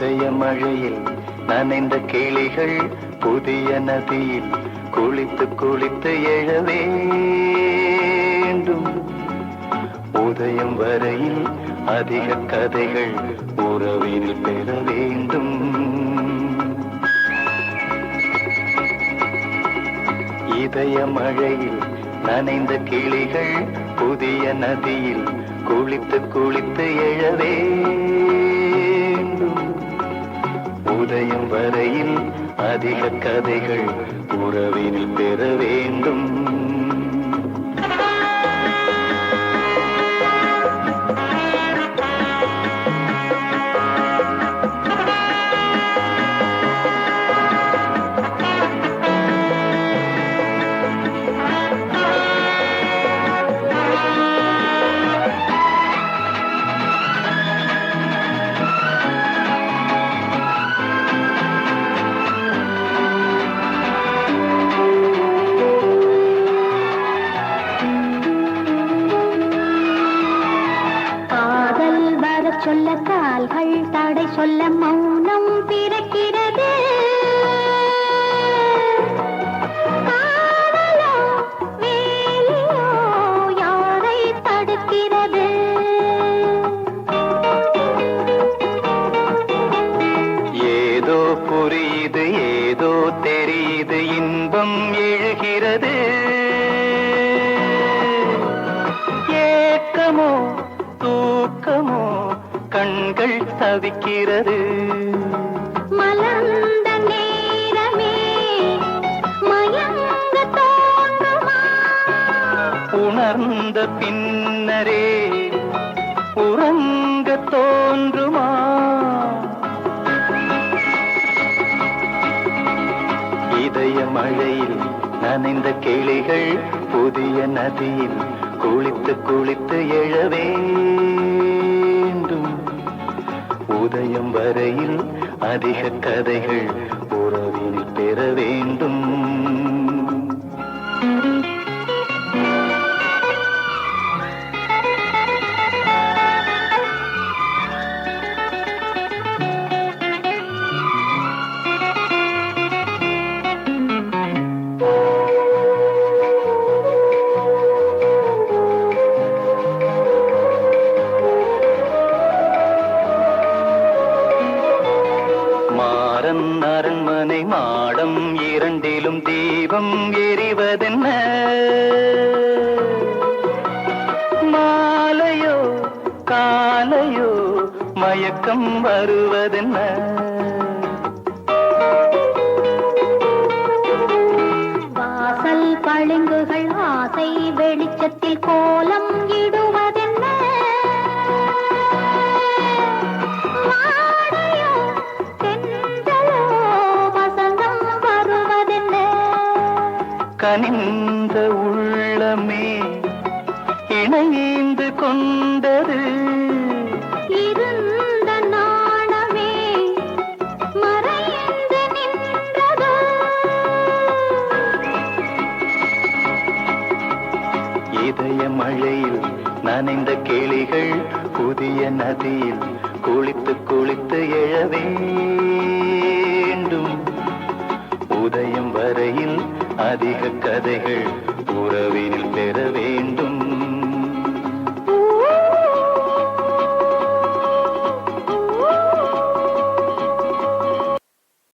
இதய மழையில் நனைந்த கிளிகள் புதிய நதியில் குளித்து குளித்து எழ வேண்டும். உதயம் வரையில் அதிக கதைகள் உறவினில் பெற வேண்டும். இதய மழையில் நனைந்த கிளிகள் புதிய நதியில் குளித்து குளித்து எழவே அதிக கதைகள் உறவினில் பெற வேண்டும். சொல்ல கால்கள் தடை சொல்ல மௌனம் பிறக்கிறது. ஏதோ புரியுது ஏதோ தெரியுது இன்பம் எழுகிறது. கண்கள் தவிக்கிறது. மலர்ந்த நேரமே மயங்க தோன்றுமா? உணர்ந்த பின்னரே உறங்க தோன்றுமா? இதய மழையில் நனைந்த கிளிகள் புதிய நதியில் குளித்து குளித்து எழ வேண்டும் உதயம் வரையில் அதிக கதைகள் உறவில் பெற வேண்டும். அரண்மனை மாடம் இரண்டிலும் தீபம் எரிவதென்ன? மாலையோ காலையோ மயக்கம் வருவதென்ன? வாசல் பளிங்குகள் ஆசை வெளிச்சத்தில் கோலம் கனிந்த உள்ளமே இணைந்து கொண்டது. இருந்த நாணமே மறைந்து நின்றதோ? இதய மழையில் நனைந்த கிளிகள் புதிய நதியில் குளித்து குளித்து எழ அதிக கதைகள் உறவினில் பெற